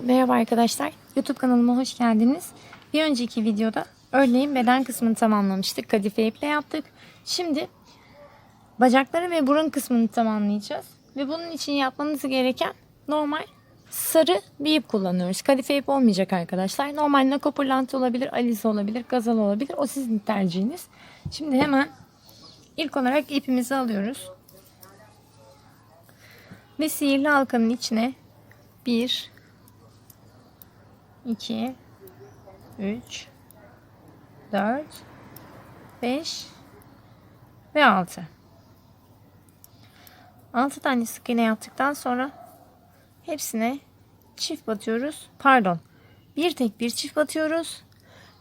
Merhaba arkadaşlar. YouTube kanalıma hoş geldiniz. Bir önceki videoda örneğin beden kısmını tamamlamıştık. Kadife iple yaptık. Şimdi bacakları ve burun kısmını tamamlayacağız. Ve bunun için yapmanız gereken normal sarı bir ip kullanıyoruz. Kadife ip olmayacak arkadaşlar. Normal nako pırlanta olabilir, alize olabilir, gazal olabilir. O sizin tercihiniz. Şimdi hemen ilk olarak ipimizi alıyoruz. Ve sihirli halkanın içine 1 2 3 4 5 ve 6 6 tane sık iğne yaptıktan sonra hepsine çift batıyoruz. Pardon. Bir tek bir çift batıyoruz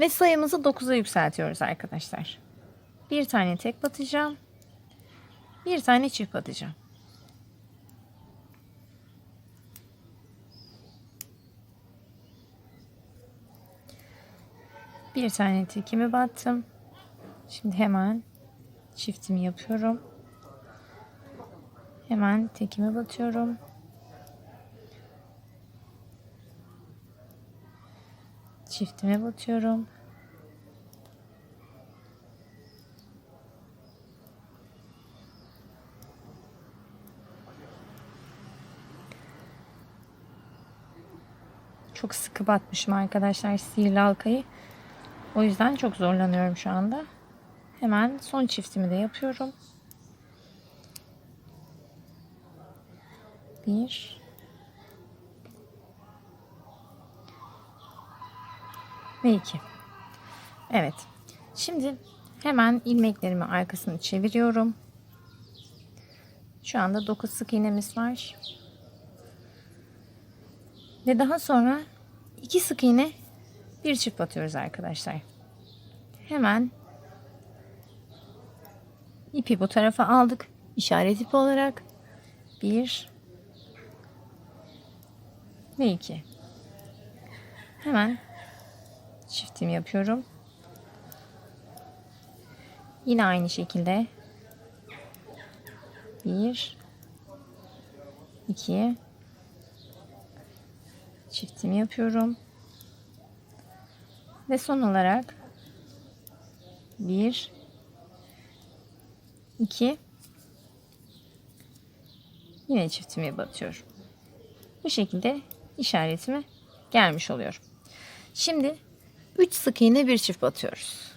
ve sayımızı 9'a yükseltiyoruz arkadaşlar. Bir tane tek batacağım. Bir tane çift batacağım. Bir tane tekimi battım. Şimdi hemen çiftimi yapıyorum. Hemen tekimi batıyorum. Çiftime batıyorum. Çok sıkı batmışım arkadaşlar sihirli halkayı. O yüzden çok zorlanıyorum şu anda. Hemen son çiftimi de yapıyorum. Bir. Ve iki. Evet. Şimdi hemen ilmeklerimi arkasını çeviriyorum. Şu anda 9 sık iğnemiz var. Ve daha sonra iki sık iğne bir çift batıyoruz arkadaşlar. Hemen ipi bu tarafa aldık. İşaret ipi olarak bir ve iki. Hemen çiftimi yapıyorum. Yine aynı şekilde bir iki çiftimi yapıyorum. Ve son olarak 1 2 yine çiftimi batıyorum. Bu şekilde işaretimi gelmiş oluyor. Şimdi 3 sık iğne bir çift batıyoruz.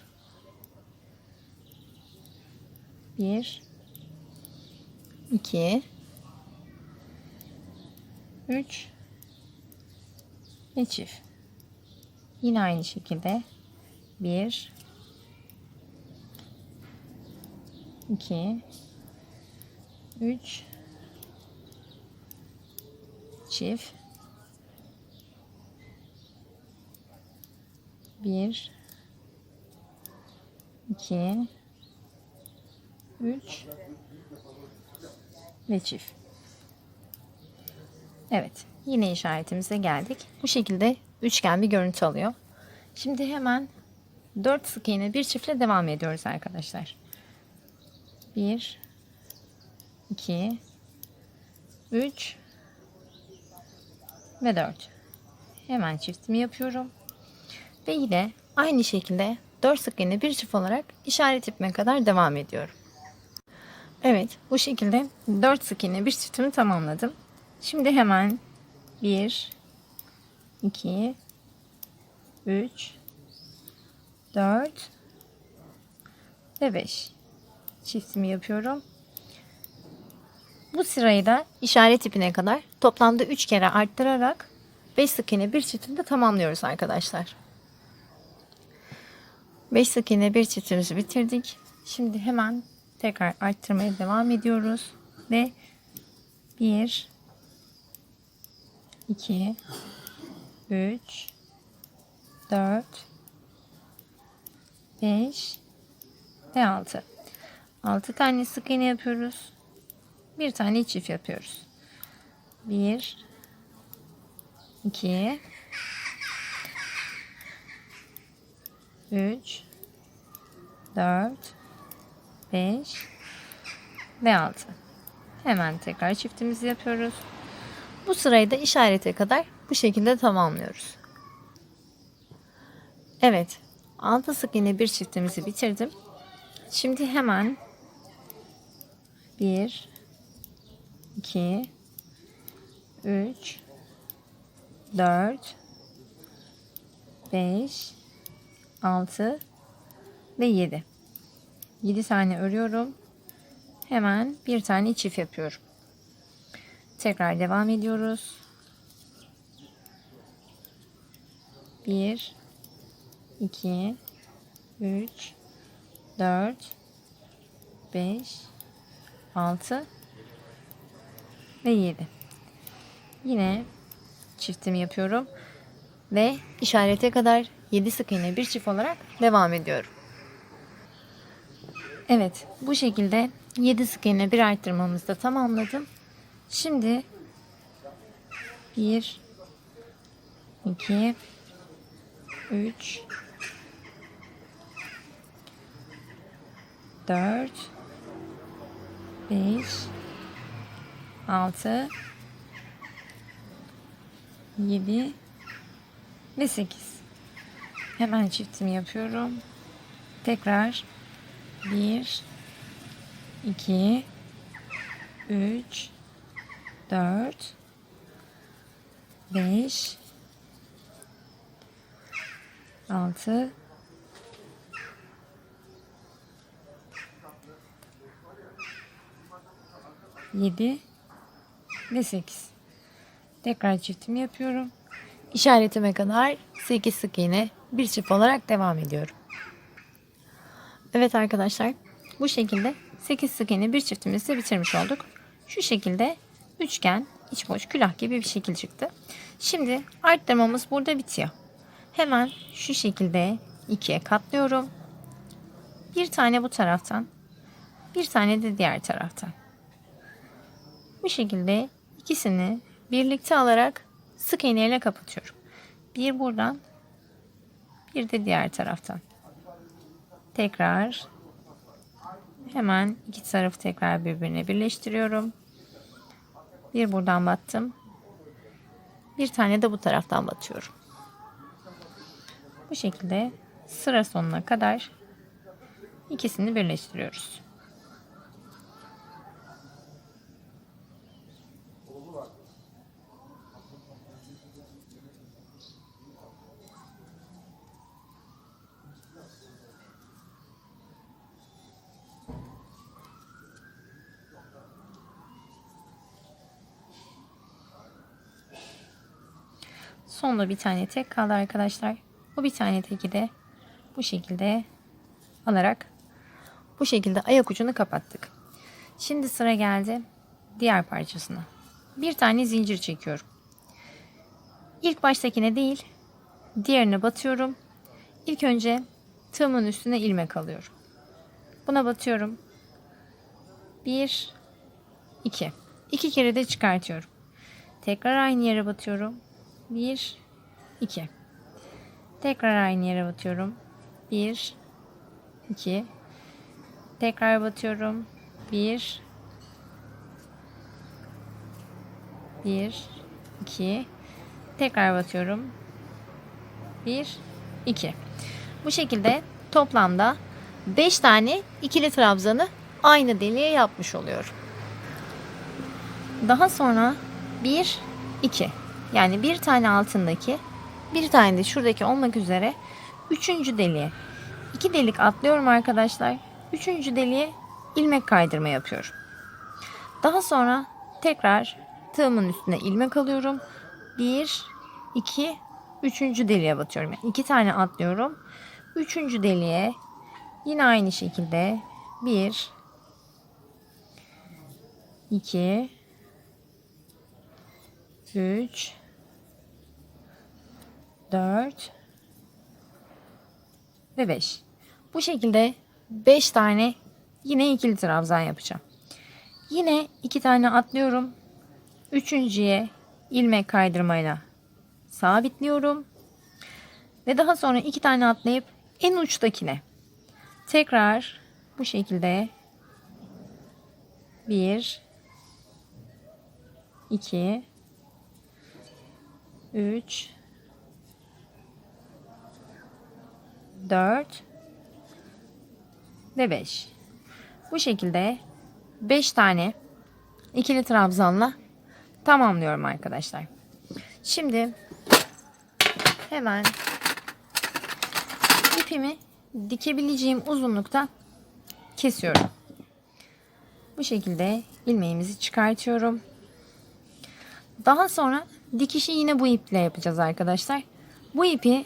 1 2 3 ve çift. Yine aynı şekilde. 1 2 3 çift. 1 2 3 ve çift. Evet. Yine işaretimize geldik. Bu şekilde üçgen bir görüntü alıyor. Şimdi hemen 4 sık iğne bir çiftle devam ediyoruz arkadaşlar. 1 2 3 ve 4. Hemen çiftimi yapıyorum. Ve yine aynı şekilde 4 sık iğne bir çift olarak işaret ipime kadar devam ediyorum. Evet, bu şekilde 4 sık iğne bir çiftimi tamamladım. Şimdi hemen 1 2 3 4 ve 5 çiftimi yapıyorum. Bu sırayı da işaret ipine kadar toplamda 3 kere arttırarak 5 sık iğne bir çiftini tamamlıyoruz arkadaşlar. 5 sık iğne bir çiftimizi bitirdik. Şimdi hemen tekrar arttırmaya devam ediyoruz ve 1 2 3 4 5 ve 6 6 tane sık iğne yapıyoruz. Bir tane çift yapıyoruz. 1 2 3 4 5 ve 6 hemen tekrar çiftimizi yapıyoruz. Bu sırayı da işarete kadar bu şekilde tamamlıyoruz. Evet. 6 sık iğne bir çiftimizi bitirdim. Şimdi hemen 1 2 3 4 5 6 ve 7 7 tane örüyorum hemen bir tane çift yapıyorum tekrar devam ediyoruz 1 2 3 4 5 6 ve 7 yine çiftimi yapıyorum ve işarete kadar 7 sık iğne bir çift olarak devam ediyorum. Evet bu şekilde 7 sık iğne bir arttırmamızı da tamamladım. Şimdi 1 2 3 4 5 6 7 ve 8. Hemen çiftimi yapıyorum. Tekrar. 1 2 3 4 5 6 7 ve 8. Tekrar çiftimi yapıyorum. İşaretime kadar 8 sık iğne bir çift olarak devam ediyorum. Evet arkadaşlar bu şekilde 8 sık iğne bir çiftimizi bitirmiş olduk. Şu şekilde üçgen iç boş külah gibi bir şekil çıktı. Şimdi arttırmamız burada bitiyor. Hemen şu şekilde ikiye katlıyorum. Bir tane bu taraftan bir tane de diğer taraftan. Bu şekilde ikisini birlikte alarak sık iğne ile kapatıyorum. Bir buradan bir de diğer taraftan. Tekrar hemen iki tarafı tekrar birbirine birleştiriyorum. Bir buradan battım. Bir tane de bu taraftan batıyorum. Bu şekilde sıra sonuna kadar ikisini birleştiriyoruz. Sonunda bir tane tek kaldı arkadaşlar. Bu bir tane teki de bu şekilde alarak bu şekilde ayak ucunu kapattık. Şimdi sıra geldi diğer parçasına. Bir tane zincir çekiyorum. İlk baştakine değil, diğerine batıyorum. İlk önce tığımın üstüne ilmek alıyorum. Buna batıyorum. Bir, iki. İki kere de çıkartıyorum. Tekrar aynı yere batıyorum. 1 2 tekrar aynı yere batıyorum. 1 2 tekrar batıyorum. 1 1 2 tekrar batıyorum. 1 2 bu şekilde toplamda 5 tane ikili trabzanı aynı deliğe yapmış oluyorum. Daha sonra 1 2 yani bir tane altındaki bir tane de şuradaki olmak üzere üçüncü deliğe iki delik atlıyorum arkadaşlar. Üçüncü deliğe ilmek kaydırma yapıyorum. Daha sonra tekrar tığımın üstüne ilmek alıyorum. Bir, iki, üçüncü deliğe batıyorum. Yani iki tane atlıyorum. Üçüncü deliğe yine aynı şekilde bir, iki, üç, 4 ve 5. Bu şekilde 5 tane yine ikili trabzan yapacağım. Yine 2 tane atlıyorum. Üçüncüye ilmek kaydırmayla sabitliyorum. Ve daha sonra 2 tane atlayıp en uçtakine tekrar bu şekilde 1 2 3 4 ve 5. Bu şekilde 5 tane ikili trabzanla tamamlıyorum arkadaşlar. Şimdi hemen ipimi dikebileceğim uzunlukta kesiyorum. Bu şekilde ilmeğimizi çıkartıyorum. Daha sonra dikişi yine bu iple yapacağız arkadaşlar. Bu ipi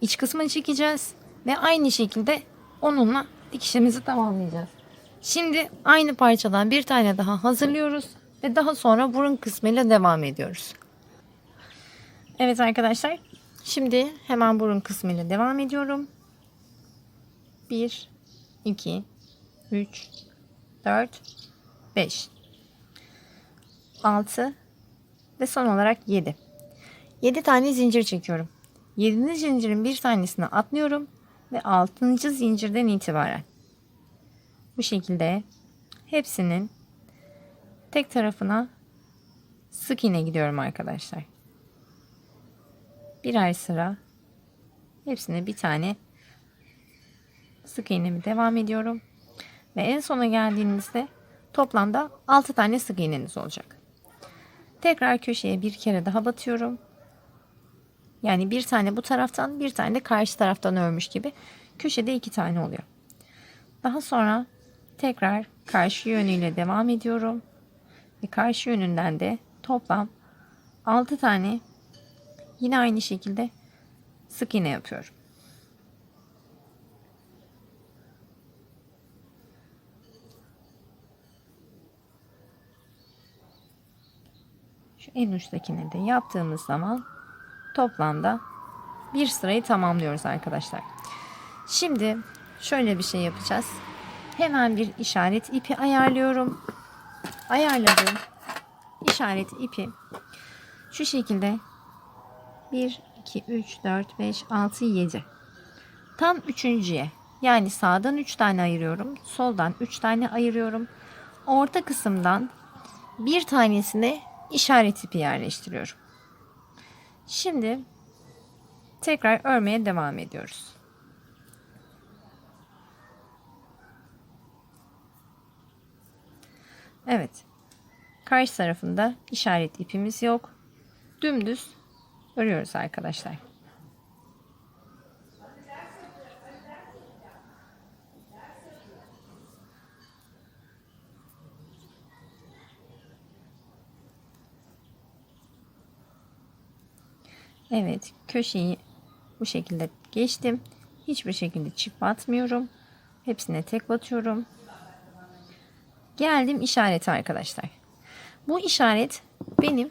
iç kısmına çekeceğiz ve aynı şekilde onunla dikişimizi tamamlayacağız. Şimdi aynı parçadan bir tane daha hazırlıyoruz ve daha sonra burun kısmıyla devam ediyoruz. Evet arkadaşlar. Şimdi hemen burun kısmıyla devam ediyorum. 1 2 3 4 5 6 ve son olarak 7. 7 tane zincir çekiyorum. 7. zincirin bir tanesini atlıyorum ve 6. zincirden itibaren bu şekilde hepsinin tek tarafına sık iğne gidiyorum arkadaşlar. Birer sıra hepsine bir tane sık iğnemi devam ediyorum. Ve en sona geldiğinizde toplamda 6 tane sık iğneniz olacak. Tekrar köşeye bir kere daha batıyorum. Yani bir tane bu taraftan bir tane de karşı taraftan örmüş gibi. Köşede iki tane oluyor. Daha sonra tekrar karşı yönüyle devam ediyorum. Ve karşı yönünden de toplam 6 tane yine aynı şekilde sık iğne yapıyorum. Şu en uçtakini de yaptığımız zaman toplamda bir sırayı tamamlıyoruz arkadaşlar. Şimdi şöyle bir şey yapacağız. Hemen bir işaret ipi ayarlıyorum. Ayarladığım işaret ipi şu şekilde 1, 2, 3, 4, 5, 6, 7. Tam üçüncüye yani sağdan 3 tane ayırıyorum. Soldan 3 tane ayırıyorum. Orta kısımdan bir tanesine işaret ipi yerleştiriyorum. Şimdi tekrar örmeye devam ediyoruz. Evet. Karşı tarafında işaret ipimiz yok. Dümdüz örüyoruz arkadaşlar. Evet köşeyi bu şekilde geçtim. Hiçbir şekilde çift batmıyorum. Hepsine tek batıyorum. Geldim işareti arkadaşlar. Bu işaret benim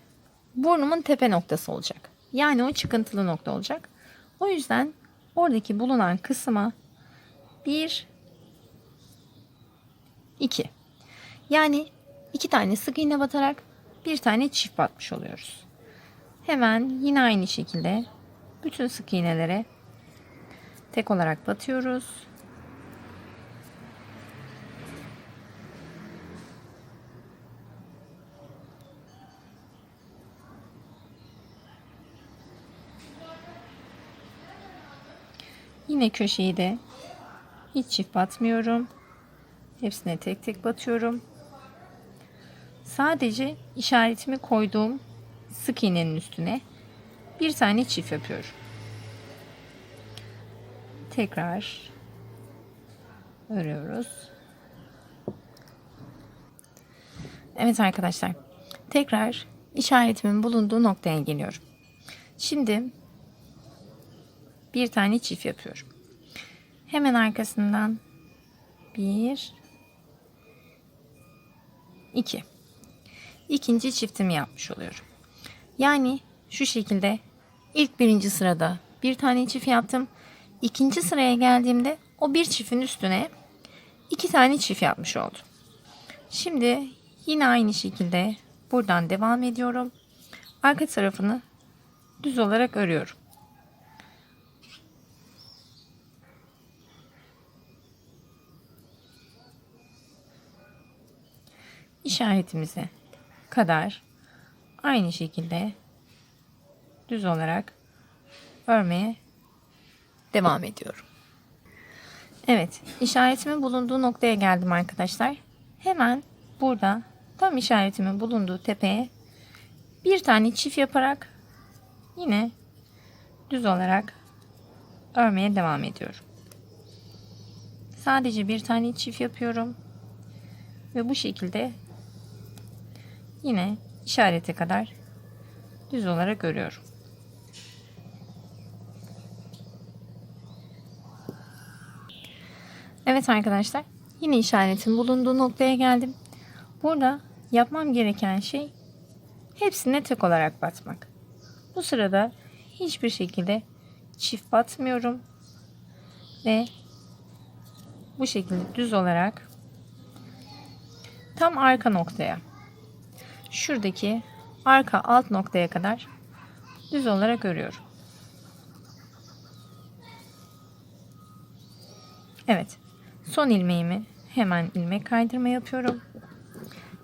burnumun tepe noktası olacak. Yani o çıkıntılı nokta olacak. O yüzden oradaki bulunan kısma 1 2 yani iki tane sık iğne batarak bir tane çift batmış oluyoruz. Hemen yine aynı şekilde bütün sık iğnelere tek olarak batıyoruz. Yine köşeyi de hiç çift batmıyorum. Hepsine tek tek batıyorum. Sadece işaretimi koyduğum sık iğnenin üstüne bir tane çift yapıyorum. Tekrar örüyoruz. Evet arkadaşlar. Tekrar işaretimin bulunduğu noktaya geliyorum. Şimdi bir tane çift yapıyorum. Hemen arkasından bir iki ikinci çiftimi yapmış oluyorum. Yani şu şekilde ilk birinci sırada bir tane çift yaptım. İkinci sıraya geldiğimde o bir çiftin üstüne iki tane çift yapmış oldum. Şimdi yine aynı şekilde buradan devam ediyorum. Arka tarafını düz olarak örüyorum. işaretimize kadar aynı şekilde düz olarak örmeye devam ediyorum. Evet, işaretimin bulunduğu noktaya geldim arkadaşlar. Hemen burada tam işaretimin bulunduğu tepeye bir tane çift yaparak yine düz olarak örmeye devam ediyorum. Sadece bir tane çift yapıyorum ve bu şekilde yine işarete kadar düz olarak örüyorum. Evet arkadaşlar yine işaretin bulunduğu noktaya geldim. Burada yapmam gereken şey hepsine tek olarak batmak. Bu sırada hiçbir şekilde çift batmıyorum ve bu şekilde düz olarak tam arka noktaya şuradaki arka alt noktaya kadar düz olarak örüyorum. Evet. Son ilmeğimi hemen ilmek kaydırma yapıyorum.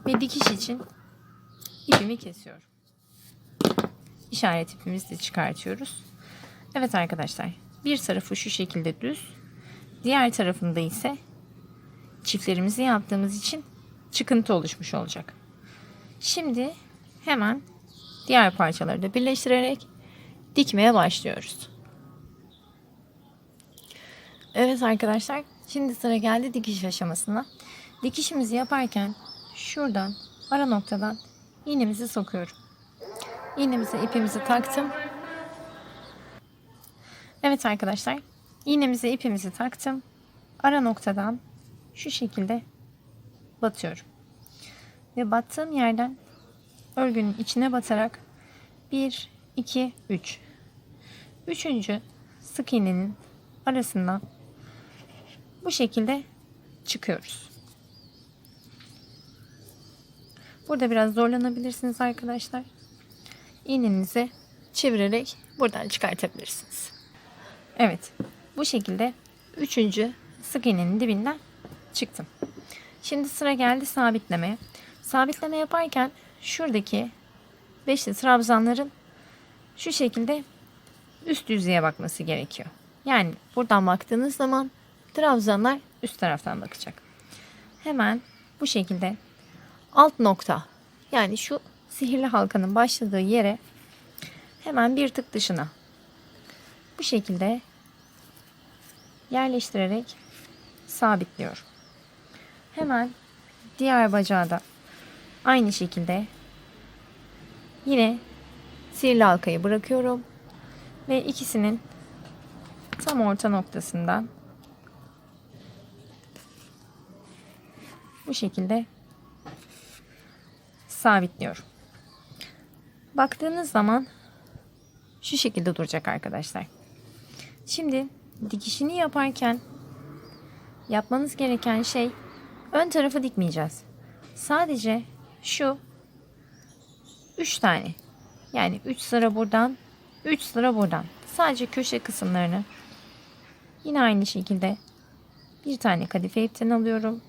Ve dikiş için ipimi kesiyorum. İşaret ipimizi de çıkartıyoruz. Evet arkadaşlar. Bir tarafı şu şekilde düz. Diğer tarafında ise çiftlerimizi yaptığımız için çıkıntı oluşmuş olacak. Şimdi hemen diğer parçaları da birleştirerek dikmeye başlıyoruz. Evet arkadaşlar şimdi sıra geldi dikiş aşamasına. Dikişimizi yaparken şuradan ara noktadan iğnemizi sokuyorum. İğnemize ipimizi taktım. Evet arkadaşlar iğnemize ipimizi taktım. Ara noktadan şu şekilde batıyorum. Ve battığım yerden örgünün içine batarak 1, 2, 3. Üçüncü sık iğnenin arasından bu şekilde çıkıyoruz. Burada biraz zorlanabilirsiniz arkadaşlar. İğnenizi çevirerek buradan çıkartabilirsiniz. Evet. Bu şekilde üçüncü sık iğnenin dibinden çıktım. Şimdi sıra geldi sabitlemeye. Sabitleme yaparken şuradaki beşli trabzanların şu şekilde üst yüzeye bakması gerekiyor. Yani buradan baktığınız zaman trabzanlar üst taraftan bakacak. Hemen bu şekilde alt nokta yani şu sihirli halkanın başladığı yere hemen bir tık dışına bu şekilde yerleştirerek sabitliyorum. Hemen diğer bacağı da aynı şekilde yine sihirli halkayı bırakıyorum ve ikisinin tam orta noktasından bu şekilde sabitliyorum. Baktığınız zaman şu şekilde duracak arkadaşlar. Şimdi dikişini yaparken yapmanız gereken şey ön tarafı dikmeyeceğiz. Sadece şu 3 tane yani 3 sıra buradan 3 sıra buradan sadece köşe kısımlarını yine aynı şekilde bir tane kadife ipten alıyorum.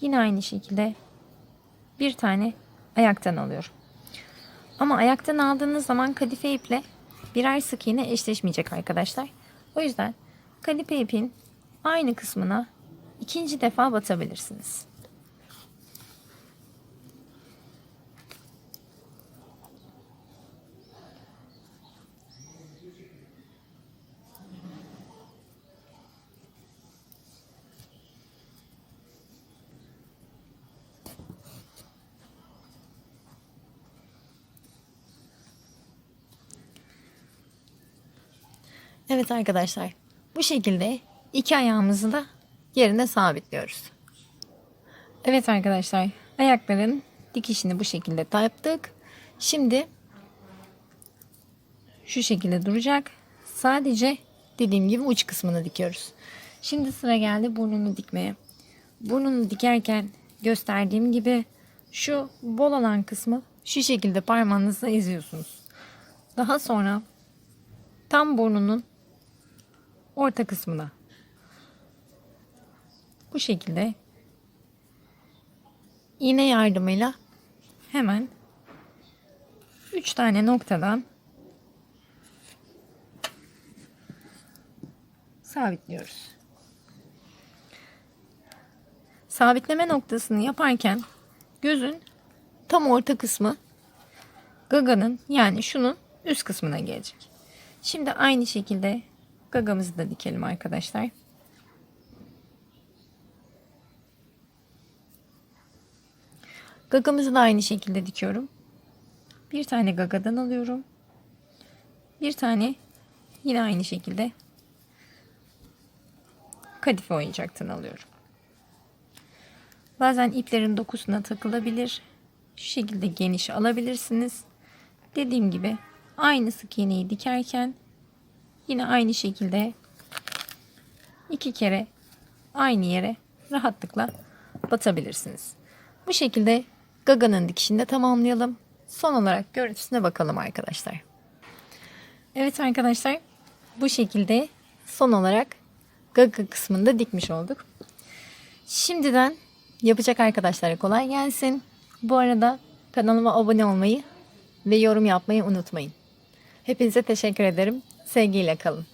Yine aynı şekilde bir tane ayaktan alıyorum. Ama ayaktan aldığınız zaman kadife iple birer sık iğne eşleşmeyecek arkadaşlar. O yüzden kadife ipin aynı kısmına ikinci defa batabilirsiniz. Evet arkadaşlar bu şekilde iki ayağımızı da yerine sabitliyoruz. Evet arkadaşlar ayakların dikişini bu şekilde yaptık. Şimdi şu şekilde duracak. Sadece dediğim gibi uç kısmını dikiyoruz. Şimdi sıra geldi burnunu dikmeye. Burnunu dikerken gösterdiğim gibi şu bol olan kısmı şu şekilde parmağınızla eziyorsunuz. Daha sonra tam burnunun orta kısmına bu şekilde iğne yardımıyla hemen 3 tane noktadan sabitliyoruz. Sabitleme noktasını yaparken gözün tam orta kısmı gaganın yani şunun üst kısmına gelecek. Şimdi aynı şekilde gagamızı da dikelim arkadaşlar. Gagamızı da aynı şekilde dikiyorum. Bir tane gagadan alıyorum. Bir tane yine aynı şekilde kadife oyuncaktan alıyorum. Bazen iplerin dokusuna takılabilir. Şu şekilde geniş alabilirsiniz. Dediğim gibi aynı sık iğneyi dikerken yine aynı şekilde iki kere aynı yere rahatlıkla batabilirsiniz. Bu şekilde gaganın dikişini de tamamlayalım. Son olarak görüntüsüne bakalım arkadaşlar. Evet arkadaşlar bu şekilde son olarak gaga kısmında dikmiş olduk. Şimdiden yapacak arkadaşlara kolay gelsin. Bu arada kanalıma abone olmayı ve yorum yapmayı unutmayın. Hepinize teşekkür ederim. Sevgiyle kalın.